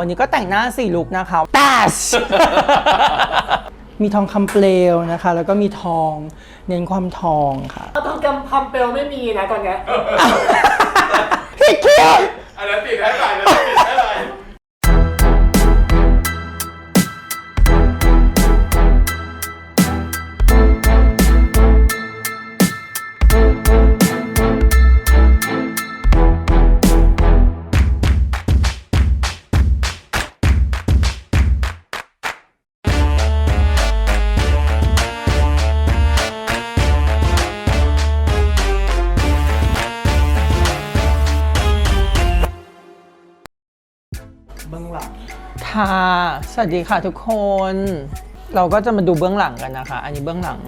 วันนี้ก็แต่งหน้าสี่ลุกนะคะแตชมีทองคำเปลวนะคะ แล้วก็มีทองเน้นความทองค่ะทองคำคำเปลวไม่มีนะตอนเนี้ย พี่เคียดอันนั้นติดให้ไปอันนั้นติ เบื้องหลังค่ะ สวัสดีค่ะทุกคน เราก็จะมาดูเบื้องหลังกันนะคะ อันนี้เบื้องหลัง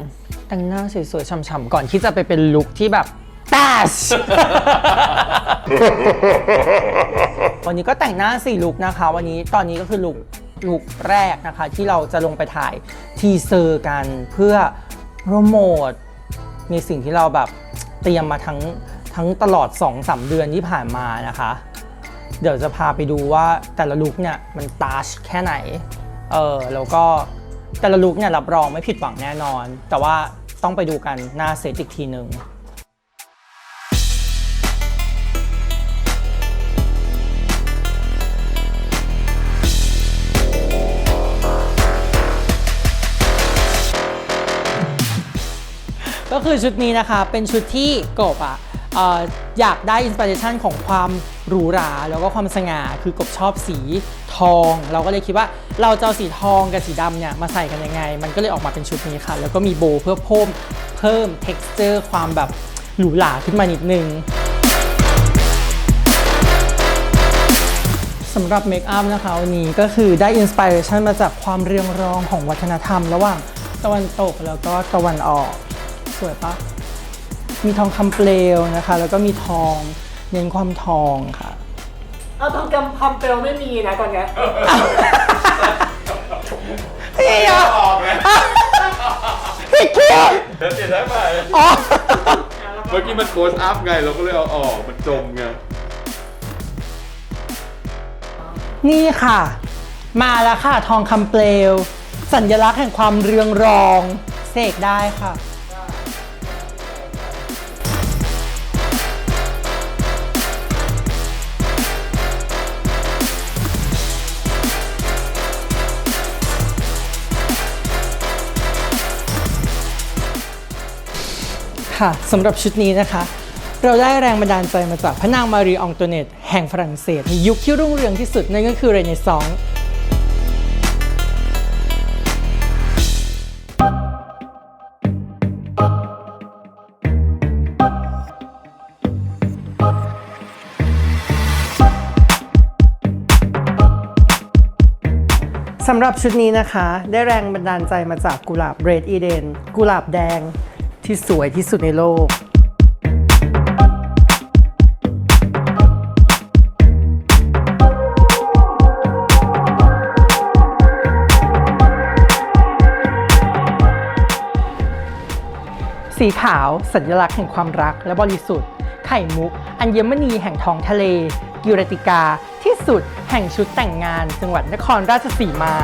แต่งหน้าสวยๆฉ่ำๆก่อนที่จะไปเป็นลุคที่แบบแตชวันนี้ก็แต่งหน้าสี่ลุกนะคะ วันนี้ตอนนี้ก็คือลุกลุกแรกนะคะ ที่เราจะลงไปถ่ายทีเซอร์กันเพื่อโปรโมทในสิ่งที่เราแบบเตรียมมาทั้งทั้งตลอด 2-3 เดือนที่ผ่านมานะคะ เดี๋ยวจะพาไปดูว่าแต่ละลุคเนี่ยมันตาชแค่ไหน เออแล้วก็แต่ละลุคเนี่ยรับรองไม่ผิดหวังแน่นอน แต่ว่าต้องไปดูกันหน้าเซตอีกทีหนึ่งก็คือชุดนี้นะคะเป็นชุดที่กบอะ อยากได้อินสปิเรชันของความหรูหรา แล้วก็ความสง่าคือกบชอบสีทอง เราก็เลยคิดว่าเราจะเอาสีทองกับสีดำเนี่ยมาใส่กันยังไง มันก็เลยออกมาเป็นชุดนี้ค่ะ แล้วก็มีโบเพื่อเพิ่มเพิ่ม texture ความแบบหรูหราขึ้นมานิดนึงสำหรับเมคอัพนะคะวันนี้ก็คือได้อินสปิเรชันมาจากความเรียงรองของวัฒนธรรม ระหว่างตะวันตกแล้วก็ตะวันออก สวยปะ มีทองคำเปลวนะคะ แล้วก็มีทองเน้นความทองค่ะ เอาทองคำคำเปลวไม่มีนะตอนเนี้ยพี่อะออกไงพี่เคียดเดี๋ยวติดให้ไปอ๋อเมื่อกี้มันโคสอัพไงเราก็เลยเอาออกมันจมไงนี่ค่ะ มาแล้วค่ะ ทองคำเปลว สัญลักษณ์แห่งความเรืองรอง เสกได้ค่ะ ค่ะสำหรับชุดนี้นะคะ เราได้แรงบันดาลใจมาจากพระนางมารีอองโตเนตแห่งฝรั่งเศสในยุคที่รุ่งเรืองที่สุดนั่นก็คือเรเนซองส์สำหรับชุดนี้นะคะ ได้แรงบันดาลใจมาจากกุหลาบเรดอีเดน กุหลาบแดง ที่สวยที่สุดในโลก สีขาวสัญลักษณ์แห่งความรักและบริสุทธิ์ ไข่มุก อัญมณีแห่งท้องทะเล กิรติกาที่สุดแห่งชุดแต่งงานจังหวัดนครราชสีมา